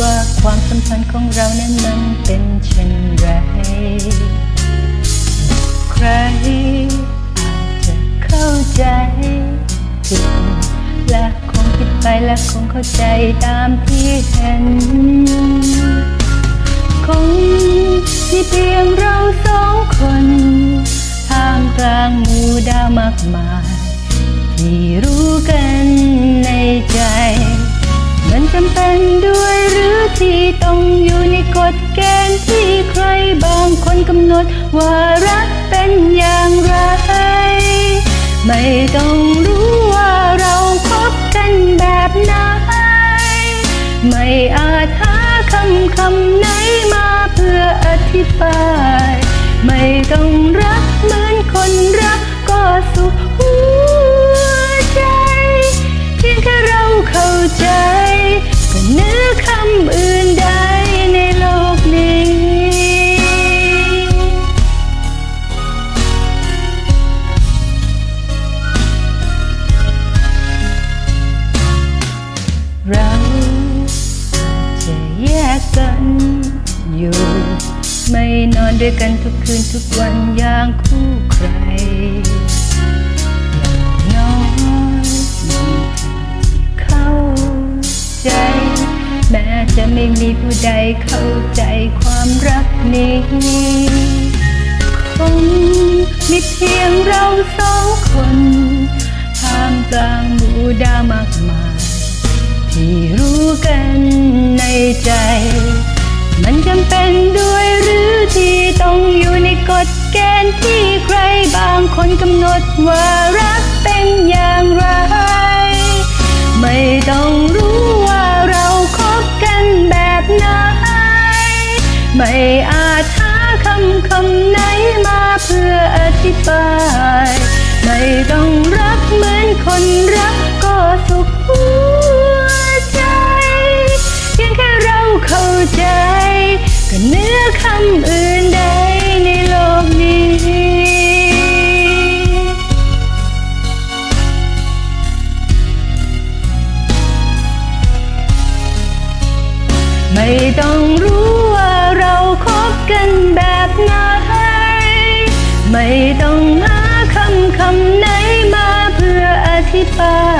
ว่าความสัมพันธ์ของเรานั้นมันเป็นเช่นไร ใครอาจจะเข้าใจผิดและคงคิดไปและคงเข้าใจตามที่เห็น คงมีเพียงเราสองคนทามกลางหมู่ดาวมากมาย ที่รู้กันในใจ มันจำเป็นด้วย ที่ต้องอยู่ในกฎเกณฑ์ที่ใครบางคนกำหนดว่ารักเป็นอย่างไร ไม่ต้องรู้ว่าเราคบกันแบบไหน ไม่อาจหาคำคำไหนมาเพื่ออธิบาย ไม่ต้องรักมือ กันอยู่ ไม่นอนด้วยกันทุกคืนทุกวันอย่างคู่ใครอย่างน้อยมีที่เข้าใจ แม้จะไม่มีผู้ใดเข้าใจความรักนี้คงมีเพียงเราสองคนท่ามกลางหมู่ดาวมากมายที่รู้กัน ในใจ มันจำเป็นด้วยหรือที่ต้องอยู่ในกฎเกณฑ์ที่ใครบางคนกำหนดว่ารักเป็นอย่างไร ไม่ต้องรู้ว่าเราคบกันแบบไหน ไม่อาจหาคำคำไหน ไม่ต้องรู้ว่าเราคบกันแบบไหน ไม่ต้องหาคำคำไหนมาเพื่ออธิบาย